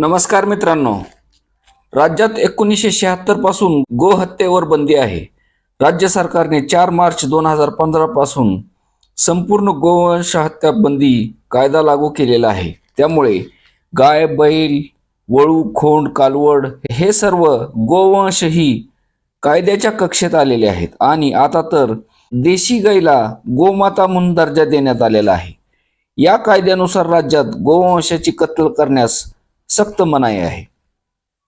नमस्कार मित्रांनो. राज्यात एकोणीसशे शहात्तरपासून गोहत्येवर बंदी आहे. राज्य सरकारने चार मार्च दोन हजार पंधरा पासून संपूर्ण गोवंश हत्या बंदी कायदा लागू केलेला आहे. त्यामुळे गाय बैल वळू खोंड कालवड हे सर्व गोवंश ही कायद्याच्या कक्षेत आलेले आहेत आणि आता तर देशी गायीला गोमाता म्हणून दर्जा देण्यात आलेला आहे. या कायद्यानुसार राज्यात गोवंशाची कत्तल करण्यास सक्त मनाई आहे.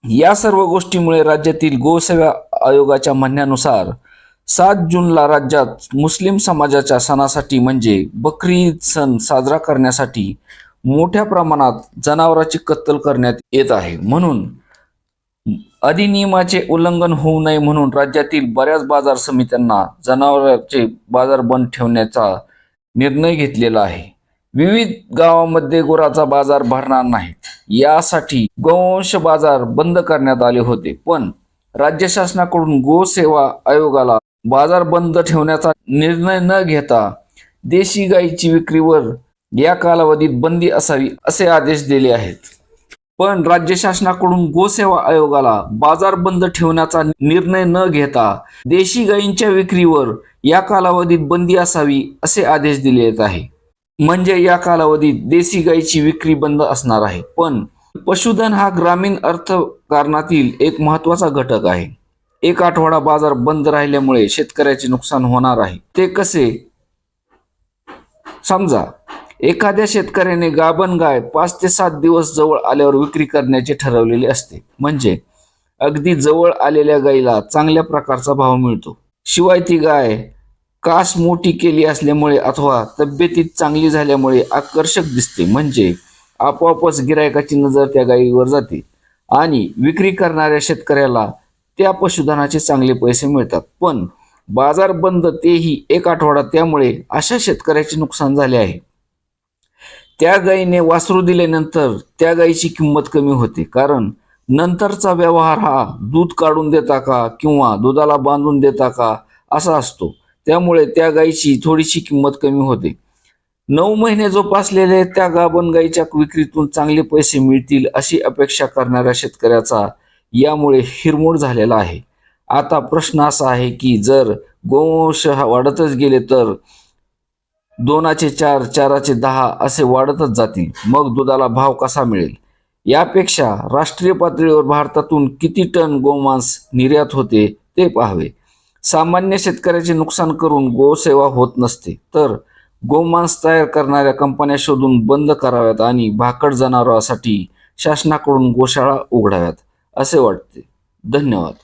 या सर्व गोष्टीमुळे राज्यातील गोसेवा आयोगाच्या म्हणण्यानुसार सात जूनला राज्यात मुस्लिम समाजाच्या सणासाठी म्हणजे बकरी ईद सण साजरा करण्यासाठी मोठ्या प्रमाणात जनावरांची कत्तल करण्यात येत आहे. म्हणून अधिनियमाचे उल्लंघन होऊ नये म्हणून राज्यातील बऱ्याच बाजार समित्यांना जनावरांचे बाजार बंद ठेवण्याचा निर्णय घेतलेला आहे. विविध गावामध्ये गुराचा बाजार भरणार नाही यासाठी गोवंश बाजार बंद करण्यात आले होते. पण राज्य शासनाकडून गोसेवा आयोगाला बाजार बंद ठेवण्याचा निर्णय न घेता देशी गायीची विक्रीवर या कालावधीत बंदी असावी असे आदेश दिले आहेत. पण राज्य शासनाकडून गोसेवा आयोगाला बाजार बंद ठेवण्याचा निर्णय न घेता देशी गायींच्या विक्रीवर या कालावधीत बंदी असावी असे आदेश दिले येत आहे. म्हणजे या कालावधीत देशी गायीची विक्री बंद असणार आहे. पण पशुधन हा ग्रामीण अर्थकारणातील एक महत्त्वाचा घटक आहे. एक आठवडा बाजार बंद राहिल्यामुळे शेतकऱ्याचे नुकसान होणार आहे. ते कसे? समजा एखाद्या शेतकऱ्याने गाभण गाय पाच ते सात दिवस जवळ आल्यावर विक्री करण्याचे ठरवलेले असते. म्हणजे अगदी जवळ आलेल्या गायीला चांगल्या प्रकारचा भाव मिळतो. शिवाय ती गाय कास मोठी केली असल्यामुळे अथवा तब्येतीत चांगली झाल्यामुळे आकर्षक दिसते. म्हणजे आपोआपच गिरायकाची नजर त्या गायीवर जाते आणि विक्री करणाऱ्या शेतकऱ्याला त्या पशुधनाचे चांगले पैसे मिळतात. पण बाजार बंद तेही एक आठवडा त्यामुळे अशा शेतकऱ्याचे नुकसान झाले आहे. त्या गायीने वासरू दिल्यानंतर त्या गायीची किंमत कमी होते. कारण नंतरचा व्यवहार हा दूध काढून देता का किंवा दुधाला बांधून देता का असा असतो. त्यामुळे त्या गायीची थोडीशी किंमत कमी होते. नऊ महिने जोपासलेले त्या गाभण गायीच्या विक्रीतून चांगले पैसे मिळतील अशी अपेक्षा करणाऱ्या शेतकऱ्याचा यामुळे हिरमोड झालेला आहे. आता प्रश्न असा आहे की जर गोवंश हा वाढतच गेले तर दोनाचे चार चाराचे दहा असे वाढतच जातील. मग दुधाला भाव कसा मिळेल? यापेक्षा राष्ट्रीय पातळीवर भारतातून किती टन गोमांस निर्यात होते ते पाहावे. सामान्य शेतकऱ्याचे नुकसान करून गोसेवा होत नसते. तर गोमांस तयार करणाऱ्या कंपन्या शोधून बंद कराव्यात आणि भाकड जनावरांसाठी शासनाकडून गोशाळा उघडाव्यात असे वाटते. धन्यवाद.